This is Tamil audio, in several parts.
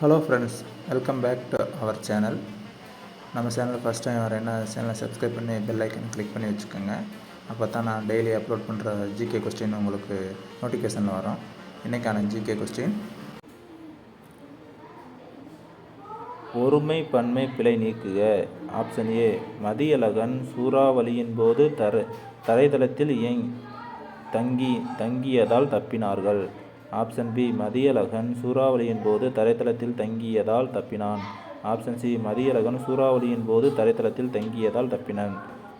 Hello friends welcome back to our channel நம்ம சேனல் ஃபஸ்ட் டைம் வரேன்னா சேனலை சப்ஸ்கிரைப் பண்ணி பெல் ஐக்கன் கிளிக் பண்ணி வச்சுக்கோங்க. அப்போ தான் நான் டெய்லி அப்லோட் பண்ணுற ஜிகே கொஸ்டின் உங்களுக்கு நோட்டிஃபிகேஷனில் வரும். இன்றைக்கான ஜிகே கொஸ்டின் ஒருமை பன்மை பிழை நீக்குக. ஆப்ஷன் ஏ மதியழகன் சூறாவளியின் போது தர தரைதளத்தில் இயங் தங்கி தங்கியதால் தப்பினார்கள். ஆப்ஷன் பி மதியழகன் சூறாவளியின் போது தரைத்தளத்தில் தங்கியதால் தப்பினான். ஆப்ஷன் சி மதியழகன் சூறாவளியின் போது தரைத்தளத்தில் தங்கியதால் தப்பினான்.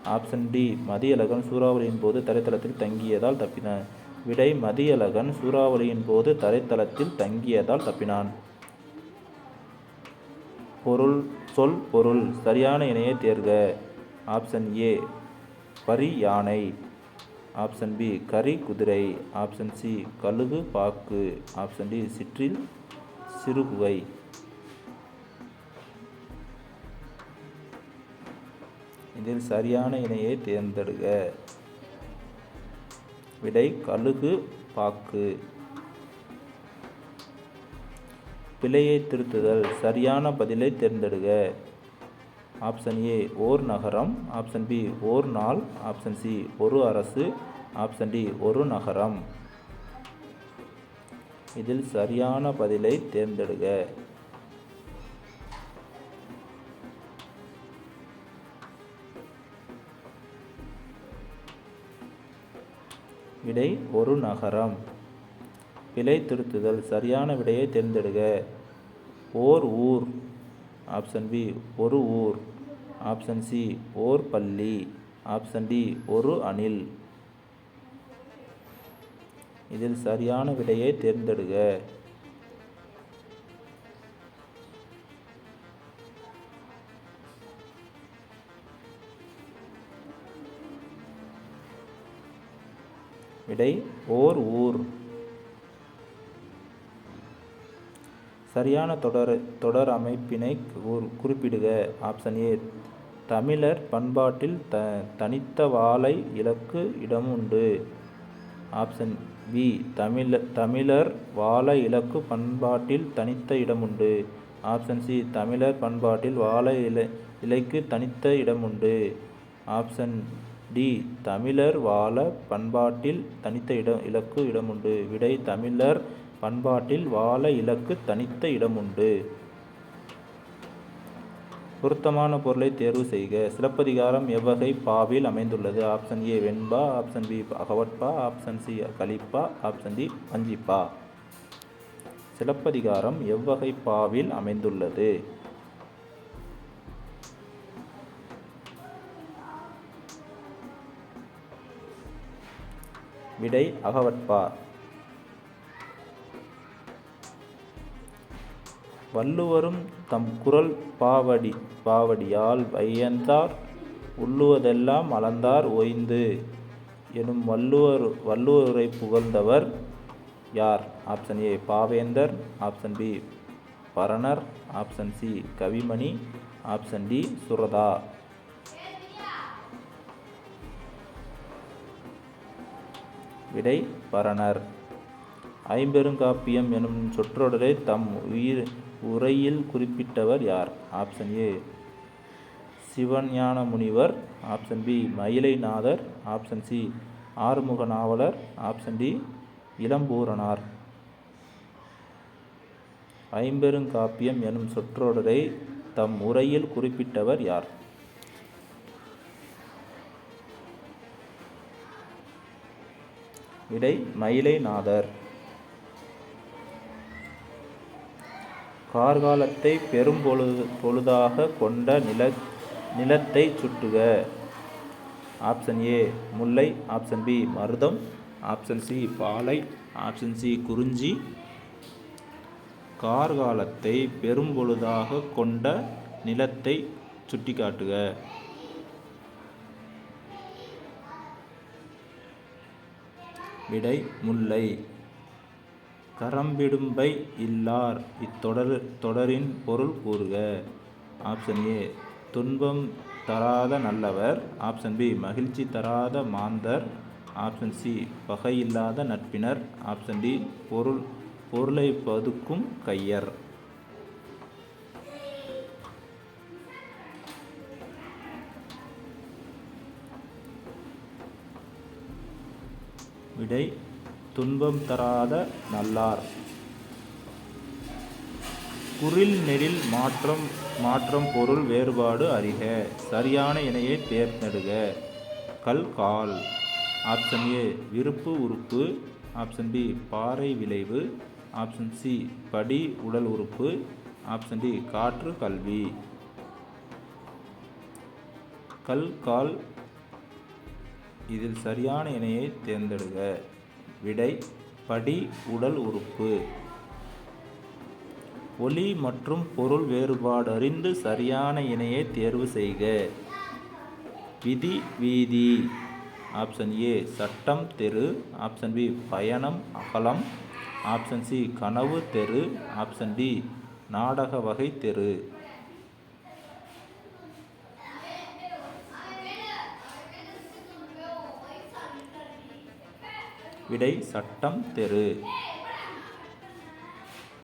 ஆப்ஷன் டி மதியழகன் சூறாவளியின் போது தரைத்தளத்தில் தங்கியதால் தப்பினான். விடை மதியழகன் சூறாவளியின் போது தரைத்தளத்தில் தங்கியதால் தப்பினான். பொருள் சொல் பொருள். சரியான இணையை தேர்க. ஆப்ஷன் ஏ பரி யானை ஆப்ஷன் பி கரி குதிரை. ஆப்ஷன் சி கழுகு பாக்கு. ஆப்ஷன் டி சிற்றில் சிறுகுகை. இதில் சரியான இணையை தேர்ந்தெடுக. விடை கழுகு பாக்கு. பிழையை திருத்துதல். சரியான பதிலை தேர்ந்தெடுக. ஆப்ஷன் ஏ ஓர் நகரம். ஆப்ஷன் பி ஓர் நாள். ஆப்ஷன் சி ஒரு அரசு. ஆப்ஷன் டி ஒரு நகரம். இதில் சரியான பதிலை தேர்ந்தெடுக. விடை ஒரு நகரம். பிழை திருத்துதல். சரியான விடையை தேர்ந்தெடுக. ஓர் ஊர். ஆப்ஷன் பி ஒரு ஊர். ஆப்ஷன் சி ஓர் பள்ளி. ஆப்ஷன் டி ஒரு அணில். இதில் சரியான விடையை தேர்ந்தெடுக. விடை ஓர் ஊர். சரியான தொடர் தொடர் அமைப்பினை குறிப்பிடுக. ஆப்ஷன் ஏ தமிழர் பண்பாட்டில் த தனித்த வாழை இலக்கு இடமுண்டு. ஆப்ஷன் பி தமிழ தமிழர் வாழ இலக்கு பண்பாட்டில் தனித்த இடமுண்டு. ஆப்ஷன் சி தமிழர் பண்பாட்டில் வாழ இல இலைக்கு தனித்த இடமுண்டு. ஆப்ஷன் டி தமிழர் வாழ பண்பாட்டில் தனித்த இடம் இலக்கு இடமுண்டு. விடை தமிழர் பண்பாட்டில் வாழ இலக்கு தனித்த இடமுண்டு. பொருத்தமான பொருளை தேர்வு செய்க. சிலப்பதிகாரம் எவ்வகை பாவில் அமைந்துள்ளது. ஆப்ஷன் ஏ வெண்பா ஆப்ஷன் பி அகவட்பா ஆப்ஷன் சி கலிப்பா ஆப்ஷன் டி வஞ்சிப்பா சிலப்பதிகாரம் எவ்வகை பாவில் அமைந்துள்ளது. விடை அகவட்பா. வள்ளுவரும் தம் குரல் பாவடி பாவடியால் வையந்தார் உள்ளுவதெல்லாம் அளந்தார் ஓய்ந்து. எனும் வள்ளுவர் வள்ளுவரை புகழ்ந்தவர் யார்? Option A Pavendhar option B Paranar option C Kavimani option D Suratha. விடை பரணர். ஐம்பெருங்காப்பியம் எனும் சொற்றொடரை தம் உயிர் உரையில் குறிப்பிட்டவர் யார்? Option A Sivagnana Munivar option B Mayilainathar. Option C Arumuga Navalar option D Ilampuranar. ஐம்பெருங்காப்பியம் எனும் சொற்றொடரை தம் உரையில் குறிப்பிட்டவர் யார்? விடை மயிலைநாதர். கார்காலத்தை பெரும் பொழுது பொழுதாக கொண்ட நில நிலத்தை சுட்டுக. ஆப்ஷன் ஏ முல்லை. ஆப்ஷன் பி மருதம். ஆப்ஷன் சி பாலை. ஆப்ஷன் சி குறிஞ்சி. கார்காலத்தை பெரும் பொழுதாக கொண்ட நிலத்தை சுட்டிக்காட்டுக. விடை முல்லை. கரம்பிடும்பை இல்லார். இத்தொடர் தொடரின் பொருள் கூறுக. ஆப்ஷன் ஏ துன்பம் தராத நல்லவர். ஆப்ஷன் பி மகிழ்ச்சி தராத மாந்தர். ஆப்ஷன் சி பகையில்லாத நட்பினர். ஆப்ஷன் டி பொருள் பொருளை பதுக்கும் கையர். விடை துன்பம் தராத நல்லார். குரில் நெடில் மாற்றம் மாற்றம் பொருள் வேறுபாடு அறிக. சரியான இணையை தேர்ந்தெடுக. கல் கால். ஆப்ஷன் ஏ விருப்பு உறுப்பு. ஆப்ஷன் பி பாறை விளைவு. ஆப்ஷன் சி படி உடல் உறுப்பு. ஆப்ஷன் டி காற்று கல்வி. கல் கால். இதில் சரியான இணையை தேர்ந்தெடுக. விடை படி உடல் உறுப்பு. ஒலி மற்றும் பொருள் வேறுபாடு அறிந்து சரியான இணையை தேர்வு செய்க. விதி வீதி. ஆப்ஷன் ஏ சட்டம் தெரு. ஆப்ஷன் பி பயணம் அகலம். ஆப்ஷன் சி கனவு தெரு. ஆப்ஷன் டி நாடக வகை தெரு. விடை சட்டம் தெரு.